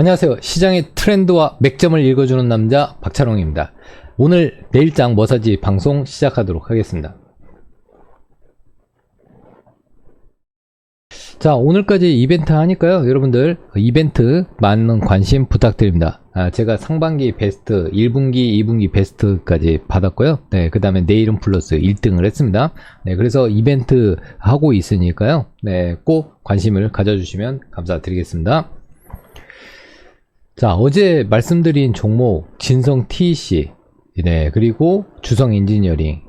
안녕하세요. 시장의 트렌드와 맥점을 읽어주는 남자 박찬홍입니다. 오늘 내일장 머사지 방송 시작하도록 하겠습니다. 자, 오늘까지 이벤트 하니까요. 여러분들 이벤트 많은 관심 부탁드립니다. 아, 제가 상반기 베스트, 1분기, 2분기 베스트까지 받았고요. 네, 그 다음에 내일은 플러스 1등을 했습니다. 네, 그래서 이벤트 하고 있으니까요. 네, 꼭 관심을 가져주시면 감사드리겠습니다. 자, 어제 말씀드린 종목, 진성 TEC, 네, 그리고 주성 엔지니어링,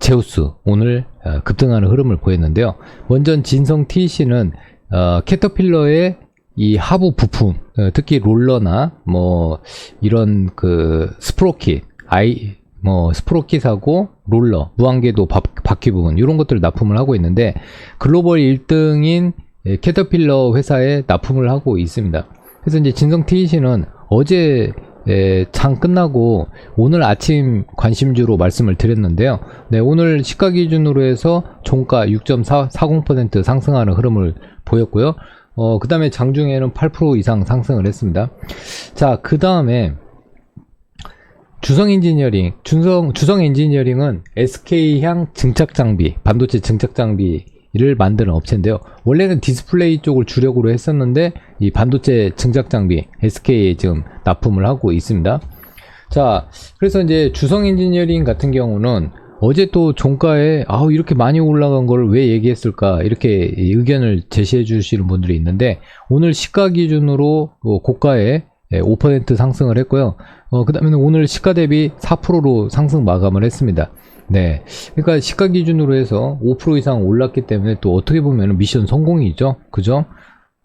제우스, 오늘 어, 급등하는 흐름을 보였는데요. 먼저 진성 TEC는, 어, 캐터필러의 이 하부 부품, 어, 특히 롤러나, 뭐, 이런 그, 스프로킷, 아이, 뭐, 스프로킷하고 롤러, 무한궤도 바, 바퀴 부분, 이런 것들을 납품을 하고 있는데, 글로벌 1등인 캐터필러 회사에 납품을 하고 있습니다. 그래서 이제 진성 TEC는 어제 에, 장 끝나고 오늘 아침 관심주로 말씀을 드렸는데요. 네, 오늘 시가 기준으로 해서 종가 6.40% 상승하는 흐름을 보였고요. 어, 그 다음에 장중에는 8% 이상 상승을 했습니다. 자, 그 다음에 주성 엔지니어링, 주성, 주성 엔지니어링은 SK향 증착 장비, 반도체 증착 장비 를 만드는 업체인데요. 원래는 디스플레이 쪽을 주력으로 했었는데, 이 반도체 증착 장비, SK에 지금 납품을 하고 있습니다. 자, 그래서 이제 주성 엔지니어링 같은 경우는 어제 또 종가에 아우 이렇게 많이 올라간 걸왜 얘기했을까 이렇게 의견을 제시해 주시는 분들이 있는데 오늘 시가 기준으로 어, 고가에 5% 상승을 했고요. 어, 그 다음에 오늘 시가 대비 4%로 상승 마감을 했습니다. 네. 그러니까 시가 기준으로 해서 5% 이상 올랐기 때문에 또 어떻게 보면 미션 성공이죠. 그죠?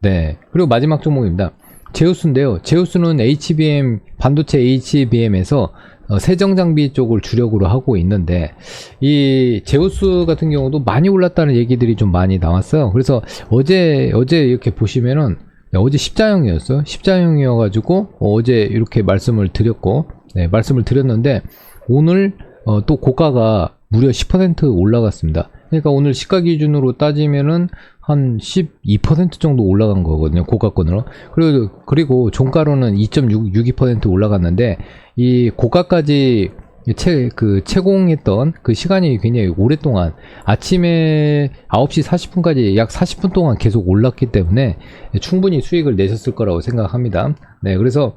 네. 그리고 마지막 종목입니다. 제우스인데요. 제우스는 HBM, 반도체 HBM에서 어, 세정 장비 쪽을 주력으로 하고 있는데 이 제우스 같은 경우도 많이 올랐다는 얘기들이 좀 많이 나왔어요. 그래서 어제 어제 이렇게 보시면은 어제 십자형이었어요. 십자형이어가지고 어제 이렇게 말씀을 드렸고 네, 말씀을 드렸는데 오늘 어, 또 고가가 무려 10% 올라갔습니다. 그러니까 오늘 시가 기준으로 따지면은 한 12% 정도 올라간 거거든요. 고가권으로. 그리고, 그리고 종가로는 2.62% 올라갔는데, 이 고가까지 채, 그, 채공했던 그 시간이 굉장히 오랫동안 아침에 9시 40분까지 약 40분 동안 계속 올랐기 때문에 충분히 수익을 내셨을 거라고 생각합니다. 네, 그래서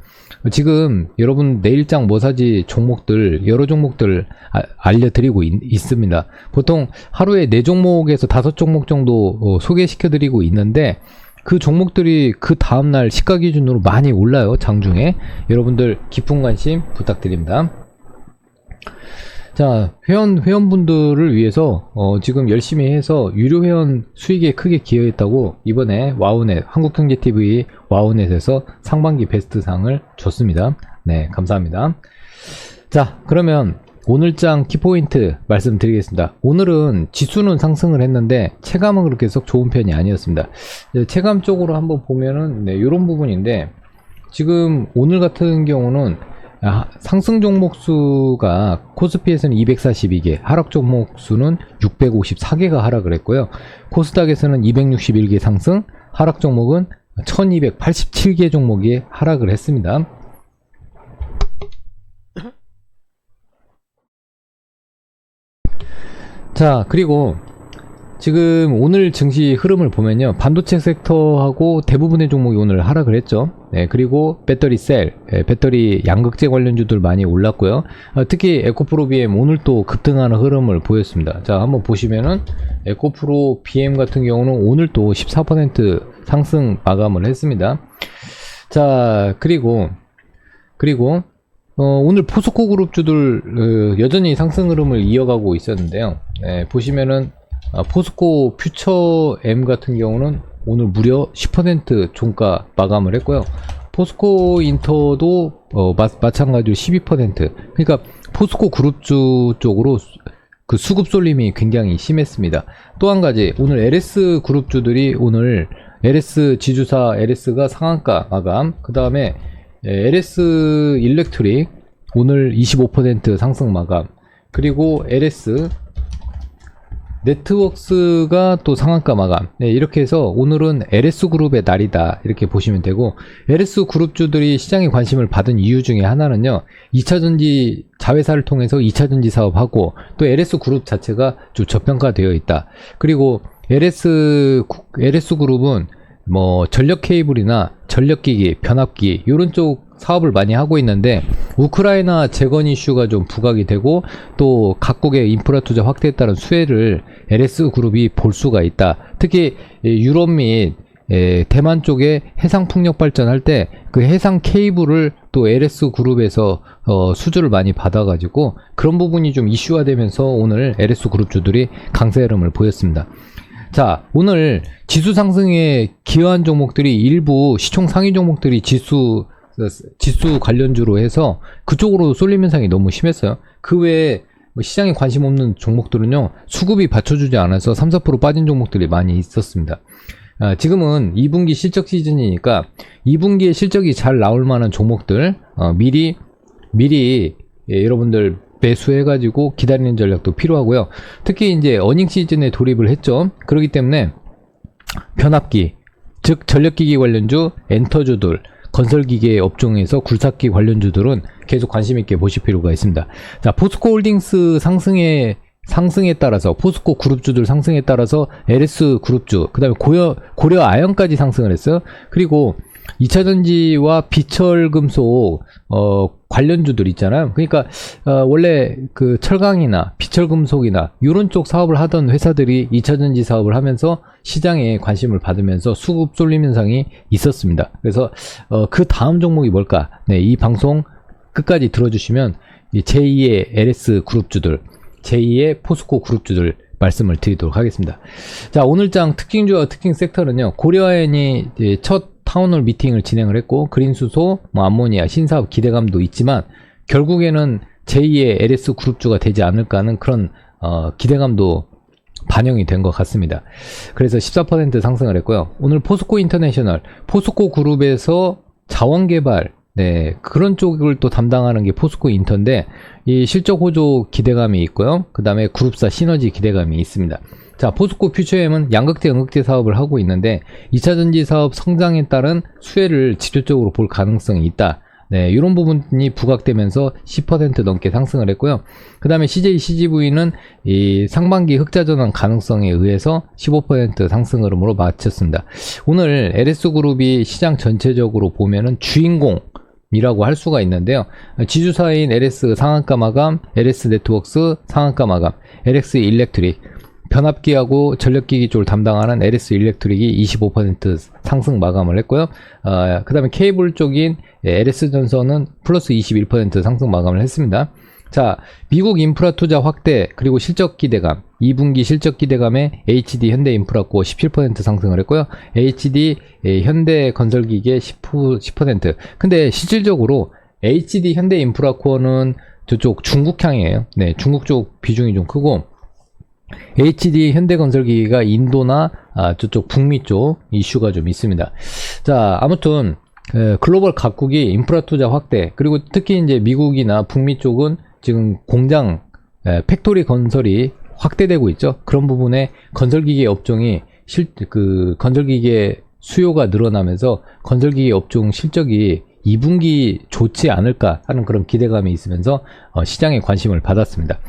지금 여러분 내일장 뭐 사지 종목들, 여러 종목들 아, 알려드리고 있, 습니다 보통 하루에 4종목에서 5종목 정도 어, 소개시켜 드리고 있는데 그 종목들이 그 다음날 시가 기준으로 많이 올라요, 장중에. 여러분들 깊은 관심 부탁드립니다. 자, 회원, 회원분들을 위해서, 어, 지금 열심히 해서 유료 회원 수익에 크게 기여했다고 이번에 와우넷, 한국경제TV 와우넷에서 상반기 베스트상을 줬습니다. 네, 감사합니다. 자, 그러면 오늘장 키포인트 말씀드리겠습니다. 오늘은 지수는 상승을 했는데 체감은 그렇게 썩 좋은 편이 아니었습니다. 체감 쪽으로 한번 보면은, 네, 이런 부분인데, 지금 오늘 같은 경우는 아, 상승 종목 수가 코스피에서는 242개, 하락 종목 수는 654개가 하락을 했고요. 코스닥에서는 261개 상승, 하락 종목은 1287개 종목이 하락을 했습니다. 자, 그리고 지금 오늘 증시 흐름을 보면요. 반도체 섹터하고 대부분의 종목이 오늘 하락을 했죠. 네, 그리고 배터리 셀, 네, 배터리 양극재 관련주들 많이 올랐고요. 어, 특히 에코프로 BM 오늘 또 급등하는 흐름을 보였습니다. 자, 한번 보시면은 에코프로 BM 같은 경우는 오늘 또 14% 상승 마감을 했습니다. 자, 그리고 그리고 어, 오늘 포스코 그룹주들 어, 여전히 상승 흐름을 이어가고 있었는데요. 네, 보시면은 아, 포스코 퓨처 M 같은 경우는 오늘 무려 10% 종가 마감을 했고요. 포스코 인터도 어, 마, 마찬가지로 12% 그러니까 포스코 그룹주 쪽으로 그 수급 쏠림이 굉장히 심했습니다. 또 한 가지 오늘 LS 그룹주들이 오늘 LS 지주사 LS가 상한가 마감 그 다음에 LS 일렉트릭 오늘 25% 상승 마감 그리고 LS 네트웍스가 또 상한가 마감. 네, 이렇게 해서 오늘은 LS그룹의 날이다. 이렇게 보시면 되고, LS그룹주들이 시장에 관심을 받은 이유 중에 하나는요, 2차전지 자회사를 통해서 2차전지 사업하고, 또 LS그룹 자체가 좀 저평가되어 있다. 그리고 LS, LS그룹은 뭐 전력 케이블이나 전력기기, 변압기 이런 쪽 사업을 많이 하고 있는데 우크라이나 재건 이슈가 좀 부각이 되고 또 각국의 인프라 투자 확대에 따른 수혜를 LS 그룹이 볼 수가 있다. 특히 이 유럽 및 에, 대만 쪽에 해상 풍력 발전할 때 그 해상 케이블을 또 LS 그룹에서 어, 수주를 많이 받아가지고 그런 부분이 좀 이슈화되면서 오늘 LS 그룹 주들이 강세 흐름을 보였습니다. 자, 오늘 지수 상승에 기여한 종목들이 일부 시총 상위 종목들이 지수 지수 관련주로 해서 그쪽으로 쏠림 현상이 너무 심했어요. 그 외에 뭐 시장에 관심 없는 종목들은요, 수급이 받쳐주지 않아서 3, 4% 빠진 종목들이 많이 있었습니다. 아, 지금은 2분기 실적 시즌이니까 2분기에 실적이 잘 나올 만한 종목들, 어, 미리, 미리 예, 여러분들 매수해가지고 기다리는 전략도 필요하고요. 특히 이제 어닝 시즌에 돌입을 했죠. 그렇기 때문에 변압기, 즉 전력기기 관련주, 엔터주들, 건설기계 업종에서 굴삭기 관련주들은 계속 관심 있게 보실 필요가 있습니다. 자, 포스코 홀딩스 상승에 상승에 따라서 포스코 그룹주들 상승에 따라서 LS 그룹주, 그다음에 고려 고려 아연까지 상승을 했어요. 그리고 2차전지와 비철금속 어, 관련주들 있잖아요. 그러니까 어, 원래 그 철강이나 비철금속이나 이런 쪽 사업을 하던 회사들이 2차전지 사업을 하면서 시장에 관심을 받으면서 수급 쏠림 현상이 있었습니다. 그래서 어, 그 다음 종목이 뭘까? 네, 이 방송 끝까지 들어주시면 이 제2의 LS 그룹주들, 제2의 포스코 그룹주들 말씀을 드리도록 하겠습니다. 자, 오늘장 특징주와 특징 섹터는요, 고려아연이 첫 타운홀 미팅을 진행을 했고, 그린수소, 뭐 암모니아, 신사업 기대감도 있지만, 결국에는 제2의 LS 그룹주가 되지 않을까 하는 그런, 어, 기대감도 반영이 된 것 같습니다. 그래서 14% 상승을 했고요. 오늘 포스코 인터내셔널, 포스코 그룹에서 자원개발, 네, 그런 쪽을 또 담당하는 게 포스코 인터인데, 이 실적 호조 기대감이 있고요. 그 다음에 그룹사 시너지 기대감이 있습니다. 자, 포스코 퓨처엠은 양극재, 음극재 사업을 하고 있는데, 2차전지 사업 성장에 따른 수혜를 직접적으로 볼 가능성이 있다. 네, 이런 부분이 부각되면서 10% 넘게 상승을 했고요. 그 다음에 CJ, CGV는 이 상반기 흑자 전환 가능성에 의해서 15% 상승 흐름으로 마쳤습니다. 오늘 LS그룹이 시장 전체적으로 보면은 주인공, 이라고 할 수가 있는데요. 지주사인 LS 상한가 마감, LS 네트웍스 상한가 마감, LX 일렉트릭, 변압기하고 전력기기 쪽을 담당하는 LS 일렉트릭이 25% 상승 마감을 했고요. 어, 그 다음에 케이블 쪽인 LS 전선은 플러스 21% 상승 마감을 했습니다. 자, 미국 인프라 투자 확대 그리고 실적 기대감 2분기 실적 기대감에 HD 현대 인프라코 17% 상승을 했고요. HD 예, 현대 건설기계 10%, 10%. 근데 실질적으로 HD 현대 인프라코어는 저쪽 중국향이에요. 네, 중국 쪽 비중이 좀 크고 HD 현대건설기기가 인도나 아, 저쪽 북미 쪽 이슈가 좀 있습니다. 자, 아무튼 에, 글로벌 각국이 인프라 투자 확대 그리고 특히 이제 미국이나 북미 쪽은 지금 공장 에, 팩토리 건설이 확대되고 있죠. 그런 부분에 건설기계 업종이 실 그 건설기계 수요가 늘어나면서 건설기계 업종 실적이 2분기 좋지 않을까 하는 그런 기대감이 있으면서 어, 시장에 관심을 받았습니다.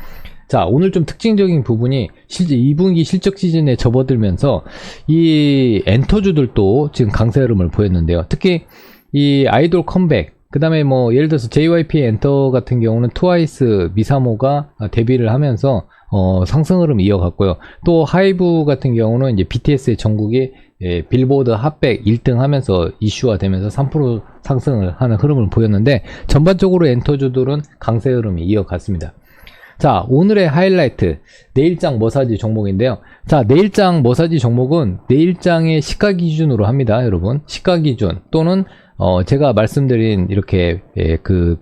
자, 오늘 좀 특징적인 부분이 실제 2분기 실적 시즌에 접어들면서 이 엔터주들도 지금 강세 흐름을 보였는데요. 특히 이 아이돌 컴백, 그 다음에 뭐 예를 들어서 JYP 엔터 같은 경우는 트와이스 미사모가 데뷔를 하면서 어, 상승 흐름 이어갔고요. 또 하이브 같은 경우는 이제 BTS의 전국이 예, 빌보드 핫백 1등 하면서 이슈화 되면서 3% 상승을 하는 흐름을 보였는데 전반적으로 엔터주들은 강세 흐름이 이어갔습니다. 자, 오늘의 하이라이트. 내일장 머사지 종목인데요. 자, 내일장 머사지 종목은 내일장의 시가 기준으로 합니다, 여러분. 시가 기준 또는 어, 제가 말씀드린 이렇게 예, 그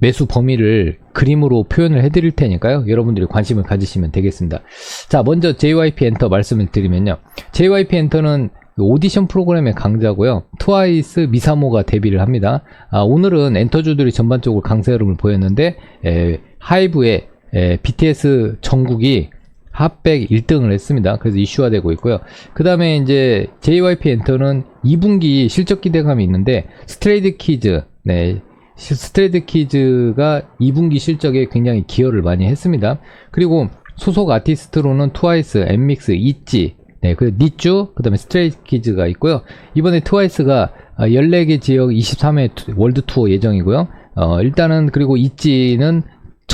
매수 범위를 그림으로 표현을 해드릴 테니까요. 여러분들이 관심을 가지시면 되겠습니다. 자, 먼저 JYP 엔터 말씀을 드리면요. JYP 엔터는 오디션 프로그램의 강자고요. 트와이스 미사모가 데뷔를 합니다. 아, 오늘은 엔터주들이 전반적으로 강세 흐름을 보였는데 에, 하이브의 에, BTS 정국이 핫백 1등을 했습니다. 그래서 이슈화 되고 있고요. 그 다음에 이제 JYP 엔터는 2분기 실적 기대감이 있는데 스트레이드 키즈, 네. 시- 스트레이드 키즈가 2분기 실적에 굉장히 기여를 많이 했습니다. 그리고 소속 아티스트로는 트와이스, 엠믹스, 있지, 네, 그 니쭈, 그 다음에 스트레이트 키즈가 있고요. 이번에 트와이스가 14개 지역 23회 월드 투어 예정이고요. 어, 일단은 그리고 있지는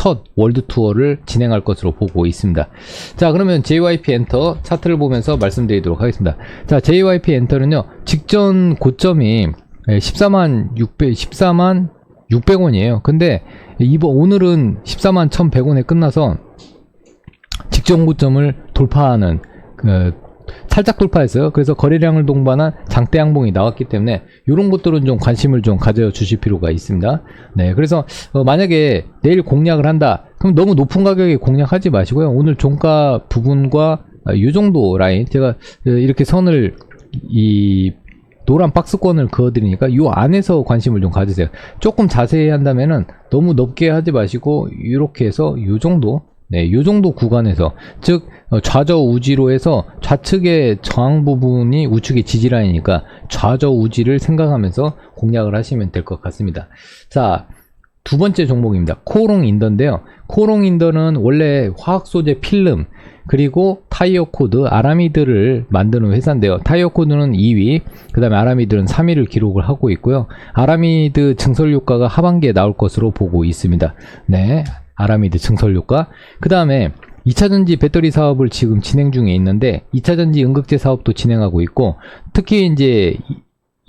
첫 월드 투어를 진행할 것으로 보고 있습니다. 자, 그러면 JYP 엔터 차트를 보면서 말씀드리도록 하겠습니다. 자, JYP 엔터는요, 직전 고점이 14만 600, 14만 600원이에요. 근데 이번 오늘은 14만 1,100원에 끝나서 직전 고점을 돌파하는 그 살짝 돌파했어요. 그래서 거래량을 동반한 장대 양봉이 나왔기 때문에 이런 것들은 좀 관심을 좀 가져 주실 필요가 있습니다. 네, 그래서 어, 만약에 내일 공략을 한다, 그럼 너무 높은 가격에 공략하지 마시고요. 오늘 종가 부분과 아, 이 정도 라인 제가 어, 이렇게 선을 이 노란 박스권을 그어드리니까 요 안에서 관심을 좀 가지세요. 조금 자세히 한다면은 너무 높게 하지 마시고 이렇게 해서 요 정도 네, 요 정도 구간에서 즉 어, 좌저 우지로 해서 좌측의 저항 부분이 우측의 지지 라인이니까 좌저 우지를 생각하면서 공략을 하시면 될 것 같습니다. 자, 두 번째 종목입니다. 코롱 인더인데요. 코롱 인더는 원래 화학 소재 필름 그리고 타이어 코드 아라미드를 만드는 회사인데요. 타이어 코드는 2위, 그 다음에 아라미드는 3위를 기록을 하고 있고요. 아라미드 증설 효과가 하반기에 나올 것으로 보고 있습니다. 네, 아라미드 증설 효과. 그 다음에 2차전지 배터리 사업을 지금 진행 중에 있는데 2차전지 응급제 사업도 진행하고 있고 특히 이제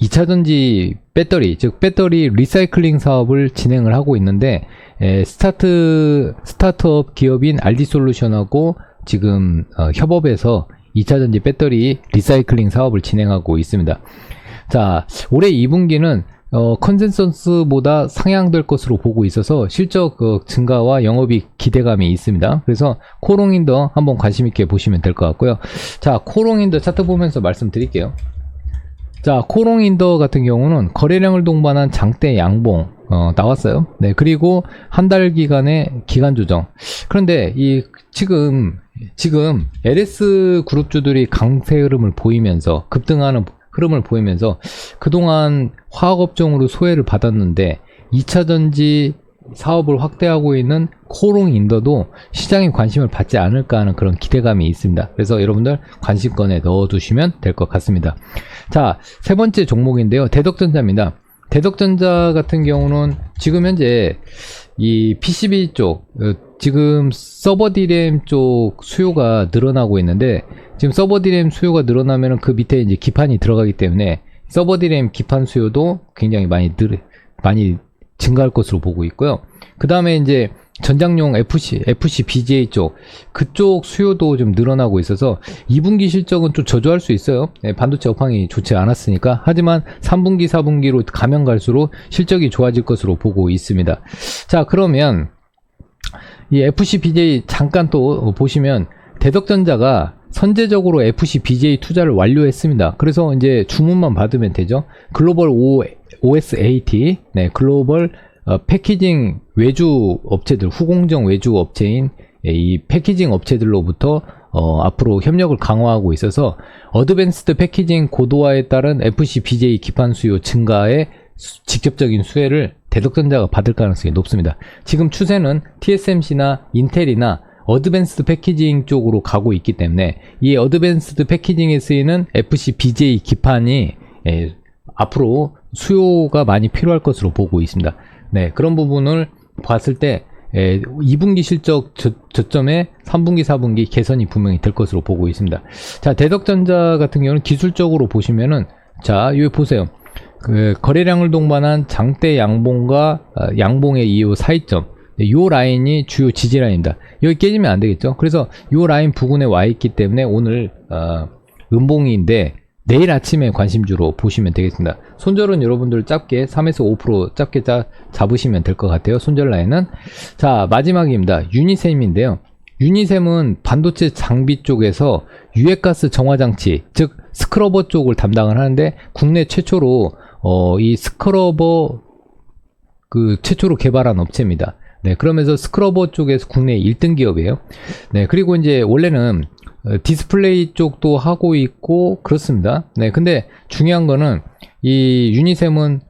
2차전지 배터리 즉 배터리 리사이클링 사업을 진행을 하고 있는데 에, 스타트 스타트업 기업인 알디솔루션하고 지금 어, 협업해서 2차전지 배터리 리사이클링 사업을 진행하고 있습니다. 자 올해 2분기는 어, 컨센서스보다 상향될 것으로 보고 있어서 실적 그 증가와 영업이익 기대감이 있습니다. 그래서 코롱인더 한번 관심 있게 보시면 될 것 같고요. 자, 코롱인더 차트 보면서 말씀드릴게요. 자, 코롱인더 같은 경우는 거래량을 동반한 장대 양봉 어, 나왔어요. 네, 그리고 한 달 기간의 기간 조정. 그런데 이 지금 지금 LS 그룹주들이 강세 흐름을 보이면서 급등하는 흐름을 보이면서 그동안 화학업종으로 소외를 받았는데 2차 전지 사업을 확대하고 있는 코롱 인더도 시장의 관심을 받지 않을까 하는 그런 기대감이 있습니다. 그래서 여러분들 관심권에 넣어두시면 될 것 같습니다. 자, 세 번째 종목인데요. 대덕전자입니다. 대덕전자 같은 경우는 지금 현재 이 PCB 쪽, 어, 지금 서버 디램 쪽 수요가 늘어나고 있는데 지금 서버 디램 수요가 늘어나면 그 밑에 이제 기판이 들어가기 때문에 서버 디램 기판 수요도 굉장히 많이 늘 많이 증가할 것으로 보고 있고요. 그 다음에 이제 전장용 FC, FC BGA 쪽 그쪽 수요도 좀 늘어나고 있어서 2분기 실적은 좀 저조할 수 있어요. 네, 반도체 업황이 좋지 않았으니까. 하지만 3분기, 4분기로 가면 갈수록 실적이 좋아질 것으로 보고 있습니다. 자, 그러면 이 FC BJ 잠깐 또 보시면 대덕전자가 선제적으로 FC BJ 투자를 완료했습니다. 그래서 이제 주문만 받으면 되죠. 글로벌 OSAT, 네, 글로벌 어, 패키징 외주 업체들, 후공정 외주 업체인 이 패키징 업체들로부터 어, 앞으로 협력을 강화하고 있어서 어드밴스드 패키징 고도화에 따른 FC BJ 기판 수요 증가에 수- 직접적인 수혜를 대덕전자가 받을 가능성이 높습니다. 지금 추세는 TSMC나 인텔이나 어드밴스드 패키징 쪽으로 가고 있기 때문에 이 어드밴스드 패키징에 쓰이는 FC BJ 기판이 예, 앞으로 수요가 많이 필요할 것으로 보고 있습니다. 네, 그런 부분을 봤을 때 예, 2분기 실적 저, 저점에 3분기, 4분기 개선이 분명히 될 것으로 보고 있습니다. 자, 대덕전자 같은 경우는 기술적으로 보시면은 자, 여기 보세요. 그 거래량을 동반한 장대 양봉과 어, 양봉의 이후 사이점 네, 요 라인이 주요 지지 라인입니다. 여기 깨지면 안 되겠죠. 그래서 요 라인 부근에 와 있기 때문에 오늘 어, 음봉인데 내일 아침에 관심주로 보시면 되겠습니다. 손절은 여러분들 짧게 3에서 5% 짧게 짜, 잡으시면 될 것 같아요. 손절 라인은 자 마지막입니다. 유니셈인데요. 유니셈은 반도체 장비 쪽에서 유해가스 정화 장치 즉 스크러버 쪽을 담당을 하는데 국내 최초로 어, 이 스크러버 그 최초로 개발한 업체입니다. 네, 그러면서 스크러버 쪽에서 국내 1등 기업이에요. 네, 그리고 이제 원래는 어, 디스플레이 쪽도 하고 있고 그렇습니다. 네, 근데 중요한 거는 이 유니셈은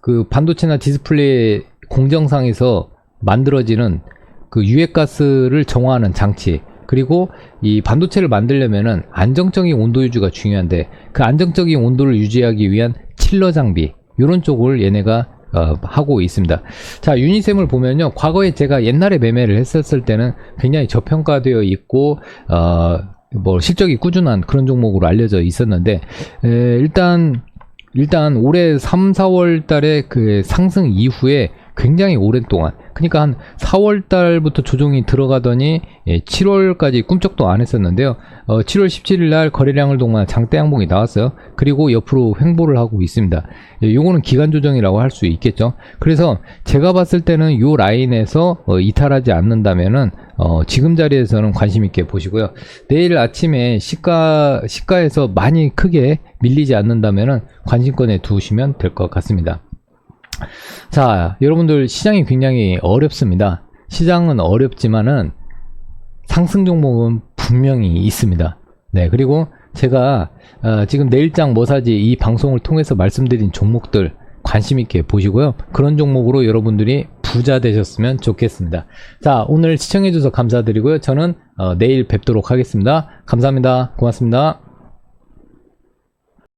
그 반도체나 디스플레이 공정상에서 만들어지는 그 유해가스를 정화하는 장치 그리고 이 반도체를 만들려면은 안정적인 온도 유지가 중요한데 그 안정적인 온도를 유지하기 위한 칠러 장비 이런 쪽을 얘네가 어, 하고 있습니다. 자 유니셈을 보면요 과거에 제가 옛날에 매매를 했었을 때는 굉장히 저평가되어 있고 어, 뭐 실적이 꾸준한 그런 종목으로 알려져 있었는데 에, 일단 일단 올해 3, 4월 달에 그 상승 이후에 굉장히 오랫동안 그러니까 한 4월 달부터 조정이 들어가더니 7월까지 꿈쩍도 안 했었는데요. 어, 7월 17일 날 거래량을 동반 장대 양봉이 나왔어요. 그리고 옆으로 횡보를 하고 있습니다. 예, 요거는 기간 조정이라고 할 수 있겠죠. 그래서 제가 봤을 때는 요 라인에서 어, 이탈하지 않는다면은 어, 지금 자리에서는 관심 있게 보시고요. 내일 아침에 시가 시가에서 많이 크게 밀리지 않는다면은 관심권에 두시면 될 것 같습니다. 자, 여러분들 시장이 굉장히 어렵습니다. 시장은 어렵지만은 상승 종목은 분명히 있습니다. 네, 그리고 제가 어, 지금 내일장 뭐 사지 이 방송을 통해서 말씀드린 종목들 관심 있게 보시고요. 그런 종목으로 여러분들이 부자 되셨으면 좋겠습니다. 자, 오늘 시청해 주셔서 감사드리고요. 저는 어, 내일 뵙도록 하겠습니다. 감사합니다. 고맙습니다.